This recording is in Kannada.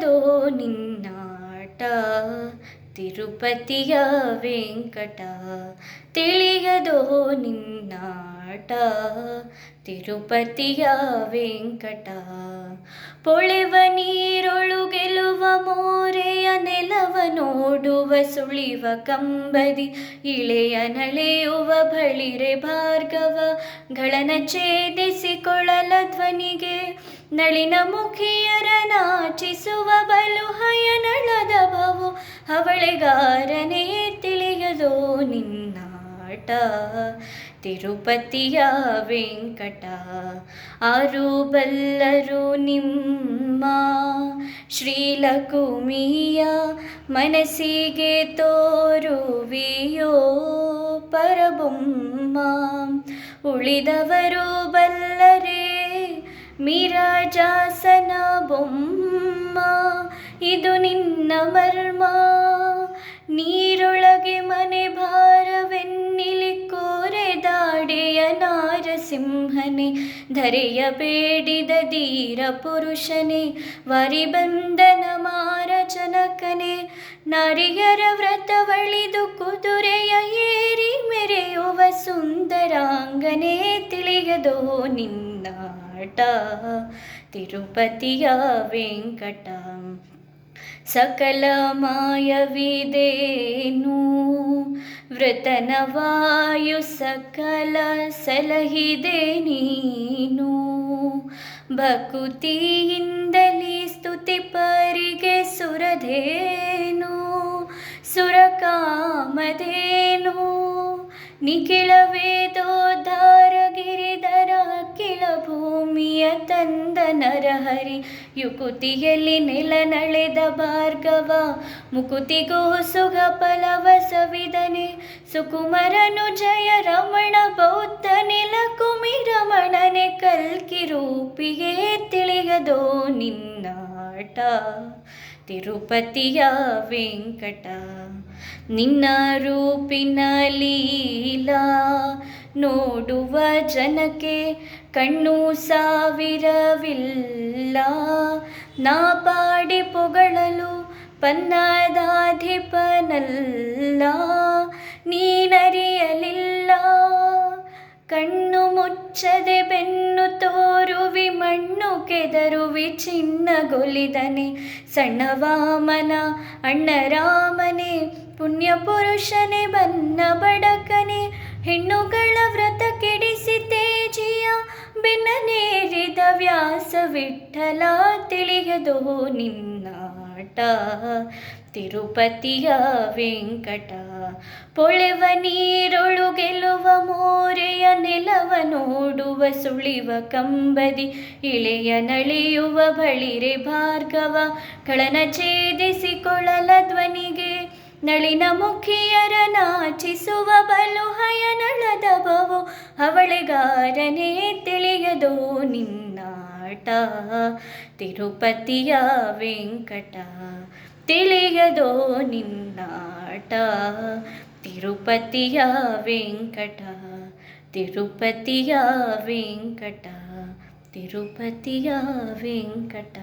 ತಿಳಿಯದೋ ನಿನ್ನಾಟ? ತಿರುಪತಿಯ ವೆಂಕಟ, ತಿಳಿಯದೋ ನಿನ್ನಾಟ? ತಿರುಪತಿಯ ವೆಂಕಟ, ಪೊಳೆವ ನೀರೊಳು ಗೆಲುವ ಮೋರೆಯ ನೆಲವ ನೋಡುವ ಸುಳಿವ ಕಂಬದಿ, ಇಳೆಯ ನಳೆಯುವ ಬಳಿರೆ ಭಾರ್ಗವ ಗಳನ ಛೇದಿಸಿಕೊಳ್ಳಲ ಧ್ವನಿಗೆ ನಳಿನ ಮುಖಿಯರ ನಾಚಿಸುವ ಬಲು ಹಯನಳದ ಭವು ಅವಳಿಗಾರನೇ ತಿಳಿಯದೋ ನಿನ್ನಾಟ. ತಿರುಪತಿಯ ವೆಂಕಟ ಆರು ಬಲ್ಲರು ನಿಮ್ಮ ಶ್ರೀಲಕುಮಿಯ ಮನಸ್ಸಿಗೆ ತೋರುವಿಯೋ ಪರಬೊಮ್ಮ. ಉಳಿದವರು ಬಲ್ಲರೇ ಮಿರಾಜಾಸನ ಬೊಮ್ಮ, ಇದು ನಿನ್ನ ಮರ್ಮ. ನೀರೊಳಗೆ ಮನೆ ಭಾರವೆನ್ನಿಲಿ ಕೋರೆ ದಾಡೆಯ ನಾರಸಿಂಹನೆ, ಧರೆಯ ಬೇಡಿದ ಧೀರ ಪುರುಷನೇ ವರಿ ಮಾರ ಜನಕನೆ, ನರಿಯರ ವ್ರತವಳಿದು ಕುದುರೆಯ ಏರಿ ಮೆರೆಯುವ ಸುಂದರಾಂಗನೇ ತಿಳಿಯದೋ ನಿನ್ನಾಟ ತಿರುಪತಿಯ ವೆಂಕಟ, ಸಕಲ ಮಾಯವಿದೇನು ವೃತನವಾಯು ಸಕಲ ಸಲಹಿದೆ ನೀನು, ಭಕುತಿಯಿಂದಲೇ ಸ್ತುತಿ ಪರಿಗೆ ಸುರಧೇನು, ಸುರಕಾಮಧೇನು ನಿಖಿಳ ವೇದೋದ್ಧಾರ ಗಿರಿಧರ ಅಖಿಳ ಭೂಮಿಯ ತಂದ ನರಹರಿ ಯುಕುತಿಯಲ್ಲಿ ನೆಲ ನಳೆದ ಭಾರ್ಗವ, ಮುಕುತಿಗೋ ಫಲವ ಸವಿದನೆ. ಸುಕುಮರನು ಜಯ ರಮಣ, ಬೌದ್ಧ ನೆಲ ಕುಮಿ ರಮಣನೆ ಕಲ್ಕಿ ರೂಪಿಗೆ ತಿಳಿಯದೋ ನಿನ್ನಾಟ. ತಿರುಪತಿಯ ವೆಂಕಟ, ನಿನ್ನ ರೂಪಿನ ಲೀಲಾ ನೋಡುವ ಜನಕ್ಕೆ ಕಣ್ಣು ಸಾವಿರವಿಲ್ಲ. ನಾ ಪಾಡಿ ಪೊಗಳಲು ಪನ್ನದಾಧಿಪನಲ್ಲ. ನೀನರಿಯಲಿಲ್ಲ, ಕಣ್ಣು ಮುಚ್ಚದೆ ಬೆನ್ನು ತೋರುವಿ ಮಣ್ಣು ಚಿನ್ನ ಸಣ್ಣ ವಾಮನ ಅಣ್ಣ ರಾಮನೆ ಪುಣ್ಯ ಪುರುಷನೇ ಬನ್ನ ಬಡಕನೆ, ಹೆಣ್ಣುಗಳ ವ್ರತ ಕೆಡಿಸಿ ತೇಜಿಯ ಬೆನ್ನನೇರಿದ ವ್ಯಾಸ ವಿಠಲ ತಿಳಿಯದು ನಿನ್ನಾಟ. ತಿರುಪತಿಯ ವೆಂಕಟ, ಪೊಳೆವ ನೀರೊಳು ಗೆಲುವ ಮೋರೆಯ ನೆಲವ ನೋಡುವ ಸುಳಿವ ಕಂಬದಿ, ಇಳೆಯ ನಳಿಯುವ ಬಳಿರೆ ಭಾರ್ಗವ, ಕಳನ ಛೇದಿಸಿಕೊಳ್ಳಲ ಧ್ವನಿಗೆ, ನಳಿನ ಮುಖಿಯರ ನಾಚಿಸುವ ಬಲು ಹಯನಳದ ಬವು ಅವಳಿಗಾರನೇ ತಿಳಿಯದೋ ನಿನ್ನಾಟ, ತಿರುಪತಿಯ ವೆಂಕಟ, ತಿಳಿಯದೋ ನಿನ್ನಾಟ. ತಿರುಪತಿಯ ವೆಂಕಟ ತಿರುಪತಿಯ ವೆಂಕಟ ತಿರುಪತಿಯ ವೆಂಕಟ